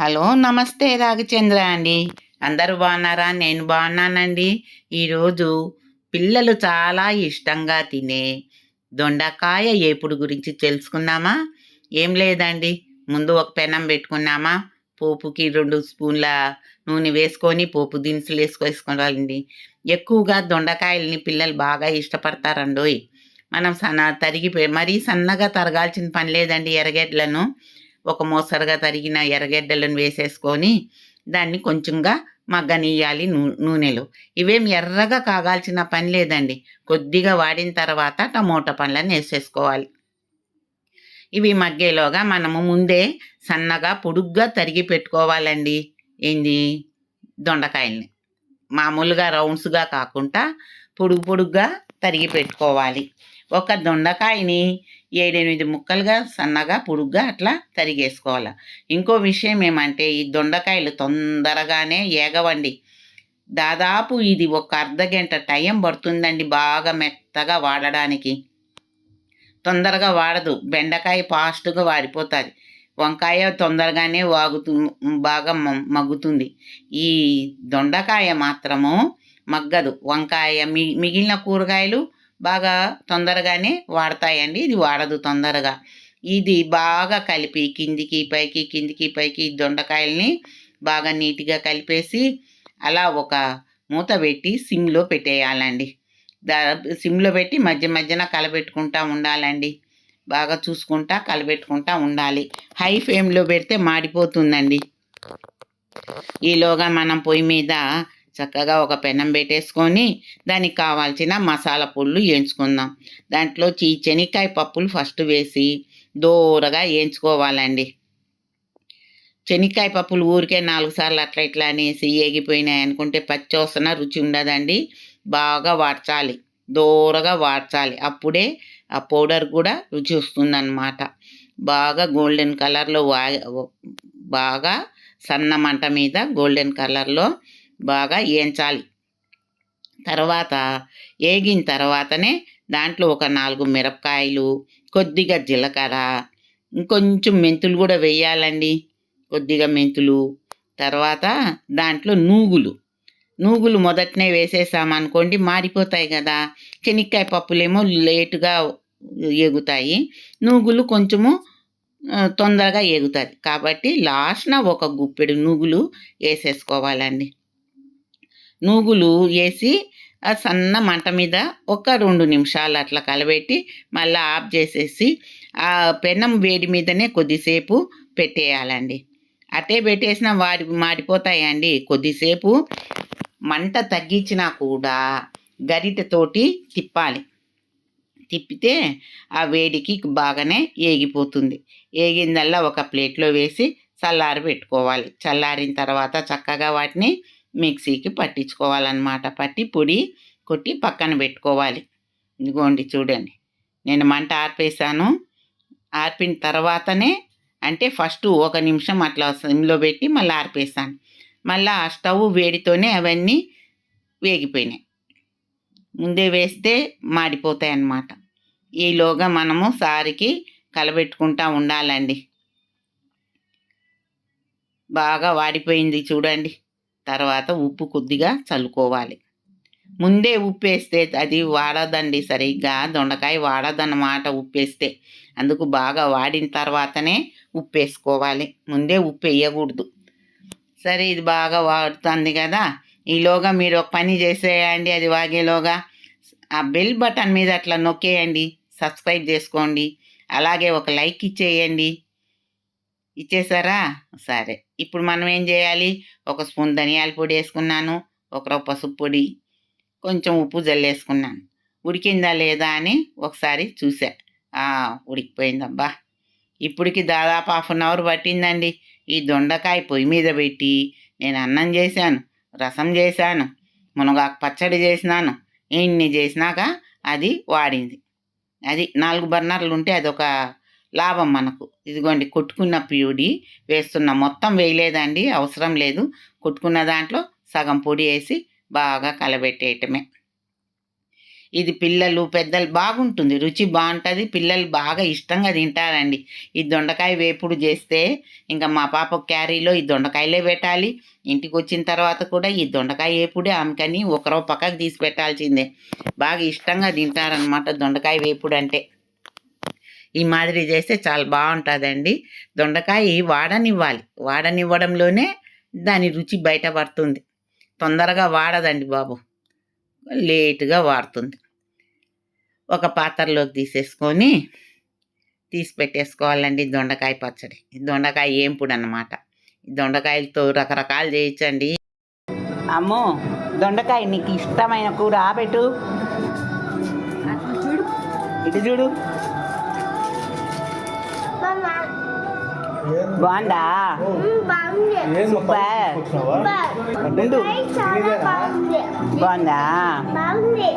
Hello నమస్తే రాఘచంద్ర అండి. అందరూ బాగున్నారా? నేను బాగున్నానండి. ఈరోజు పిల్లలు చాలా ఇష్టంగా తినే దొండకాయ ఏపుడు గురించి తెలుసుకుందామా? ఏం లేదండి. ముందు ఒక పెనం పెట్టుకున్నామా? పోపుకి రెండు స్పూన్ల నూనె వేసుకొని పోపు దినుసులు వేసుకోవాలండి. ఎక్కువగా దొండకాయల్ని పిల్లలు బాగా ఇష్టపడతారండోయ్. మనం సన్న తరిగి మరీ సన్నగా తరగాల్సిన పని లేదండి ఎర్రగడ్డలను. ఒక మోసరుగా తరిగిన ఎర్రగడ్డలను వేసేసుకొని దాన్ని కొంచెంగా మగ్గనియాలి నూ నూనెలో. ఇవేం ఎర్రగా కాగాల్సిన పని లేదండి. కొద్దిగా వాడిన తర్వాత టమోటా పండ్లను వేసేసుకోవాలి. ఇవి మగ్గేలోగా మనము ముందే సన్నగా పొడుగ్గా తరిగి పెట్టుకోవాలండి. ఏంది? దొండకాయల్ని. మామూలుగా రౌండ్స్గా కాకుండా పొడుగు పొడుగ్గా తరిగి పెట్టుకోవాలి. ఒక దొండకాయని ఏడెనిమిది ముక్కలుగా సన్నగా పొడుగ్గా అట్లా తరిగేసుకోవాలి. ఇంకో విషయం ఏమంటే ఈ దొండకాయలు తొందరగానే ఏగవండి. దాదాపు ఇది ఒక అర్ధ గంట టైం పడుతుందండి బాగా మెత్తగా వాడడానికి. తొందరగా వాడదు బెండకాయ ఫాస్ట్గా వాడిపోతుంది. వంకాయ తొందరగానే వాగుతు బాగా మగ్గుతుంది. ఈ దొండకాయ మాత్రము మగ్గదు. వంకాయ మి మిగిలిన కూరగాయలు బాగా తొందరగానే వాడతాయండి. ఇది వాడదు తొందరగా. ఇది బాగా కలిపి కిందికి పైకి కిందికి పైకి దొండకాయల్ని బాగా నీట్గా కలిపేసి అలా ఒక మూత పెట్టి సిమ్లో పెట్టేయాలండి. దా సిమ్లో పెట్టి మధ్య మధ్యన కలబెట్టుకుంటా ఉండాలండి. బాగా చూసుకుంటా కలబెట్టుకుంటా ఉండాలి. హై ఫ్లేమ్లో పెడితే మాడిపోతుందండి. ఈలోగా మనం పొయ్యి మీద చక్కగా ఒక పెనం పెట్టేసుకొని దానికి కావాల్సిన మసాలా పొళ్ళు వేయించుకుందాం దాంట్లో చీ శనక్కాయ పప్పులు ఫస్ట్ వేసి దూరగా వేయించుకోవాలండి శనక్కాయ పప్పులు ఊరికే నాలుగు సార్లు అట్లా ఇట్లా అనేసి ఏగిపోయినాయి అనుకుంటే పచ్చోసన రుచి ఉండదండి. బాగా వాడ్చాలి. దూరగా వాడ్చాలి. అప్పుడే ఆ పౌడర్ కూడా రుచి వస్తుందన్నమాట. బాగా గోల్డెన్ కలర్లో వా బాగా సన్న మంట మీద గోల్డెన్ కలర్లో బాగా ఏంచాలి. తర్వాత ఏగిన తర్వాతనే దాంట్లో ఒక నాలుగు మిరపకాయలు కొద్దిగా జీలకర్ర ఇంకొంచెం మెంతులు కూడా వేయాలండి. కొద్దిగా మెంతులు తర్వాత దాంట్లో నూగులు. నూగులు మొదటనే వేసేసామనుకోండి మారిపోతాయి కదా. శనక్కాయ పప్పులేమో లేటుగా ఎగుతాయి నూగులు కొంచెము తొందరగా ఎగుతుంది కాబట్టి లాస్ట్న ఒక గుప్పెడు నూగులు వేసేసుకోవాలండి. నూగులు వేసి ఆ సన్న మంట మీద ఒక రెండు నిమిషాలు అట్లా కలబెట్టి మళ్ళీ ఆఫ్ చేసేసి ఆ పెనం వేడి మీదనే కొద్దిసేపు పెట్టేయాలండి. అట్టే పెట్టేసినా వాడి మాడిపోతాయండి. కొద్దిసేపు మంట తగ్గించినా కూడా గరిటెతోటి తిప్పాలి. తిప్పితే ఆ వేడికి బాగానే ఏగిపోతుంది. ఏగిందల్లా ఒక ప్లేట్లో వేసి చల్లారి పెట్టుకోవాలి చల్లారిన తర్వాత చక్కగా వాటిని మిక్సీకి పట్టించుకోవాలన్నమాట. పట్టి పొడి కొట్టి పక్కన పెట్టుకోవాలి. ఇదిగోండి చూడండి. నేను మంట ఆర్పేశాను. ఆర్పిన తర్వాతనే అంటే ఫస్ట్ ఒక నిమిషం అట్లా సిమ్లో పెట్టి మళ్ళీ ఆర్పేశాను. మళ్ళీ ఆ స్టవ్ వేడితోనే అవన్నీ వేగిపోయినాయి. ముందే వేస్తే మాడిపోతాయి అన్నమాట ఈలోగా మనము సారికి కలబెట్టుకుంటా ఉండాలండి. బాగా వాడిపోయింది చూడండి. తర్వాత ఉప్పు కొద్దిగా చల్లుకోవాలి. ముందే ఉప్పు వేస్తే అది వాడదండి సరిగ్గా. దొండకాయ వాడదన్నమాట ఉప్పు వేస్తే అందుకు బాగా వాడిన తర్వాతనే ఉప్పు వేసుకోవాలి ముందే ఉప్పు వేయకూడదు సరే ఇది బాగా వాడుతుంది కదా. ఈలోగా మీరు ఒక పని చేసేయండి అది వాగేలోగా. ఆ బెల్ బటన్ మీద అట్లా నొక్కేయండి. సబ్స్క్రైబ్ చేసుకోండి. అలాగే ఒక లైక్ ఇచ్చేయండి. ఇచ్చేసారా? సరే. ఇప్పుడు మనం ఏం చేయాలి? ఒక స్పూన్ ధనియాల పొడి వేసుకున్నాను ఒక పసుపు పొడి కొంచెం ఉప్పు జల్లేసుకున్నాను ఉడికిందా లేదా అని ఒకసారి చూసా. ఉడికిపోయిందబ్బా. ఇప్పటికి దాదాపు హాఫ్ అన్ అవర్ పట్టిందండి. ఈ దొండకాయ పొయ్యి మీద పెట్టి నేను అన్నం చేశాను రసం చేశాను మునగాకు పచ్చడి చేసినాను ఇన్ని చేసినాక అది వాడింది. అది నాలుగు బర్నర్లు ఉంటే అదొక లాభం మనకు. ఇదిగోండి కొట్టుకున్న పొడి వేస్తున్న. మొత్తం వేయలేదండి అవసరం లేదు. కొట్టుకున్న దాంట్లో సగం పొడి వేసి బాగా కలబెట్టేయటమే. ఇది పిల్లలు పెద్దలు బాగుంటుంది. రుచి బాగుంటుంది. పిల్లలు బాగా ఇష్టంగా తింటారండి. ఈ దొండకాయ వేపుడు చేస్తే ఇంకా మా పాప క్యారీలో ఈ దొండకాయలే పెట్టాలి. ఇంటికి వచ్చిన తర్వాత కూడా ఈ దొండకాయ వేపుడే ఆమెకని ఒకరో పక్కకు తీసి పెట్టాల్సిందే. బాగా ఇష్టంగా తింటారనమాట దొండకాయ వేపుడు అంటే. ఈ మాదిరి చేస్తే చాలా బాగుంటుందండి. దొండకాయ వాడనివ్వాలి. వాడనివ్వడంలోనే దాని రుచి బయటపడుతుంది. తొందరగా వాడదండి బాబు. లేటుగా వాడుతుంది. ఒక పాత్రలోకి తీసేసుకొని తీసి పెట్టేసుకోవాలండి దొండకాయ పచ్చడి. దొండకాయ ఏంపుడు అనమాట దొండకాయలతో రకరకాలు చేయించండి. అమ్మో దొండకాయ నీకు ఇష్టమైన కూర ఆపెట్టు ఇటు చూడు. బాగుందా? సూపర్. బాగుంది.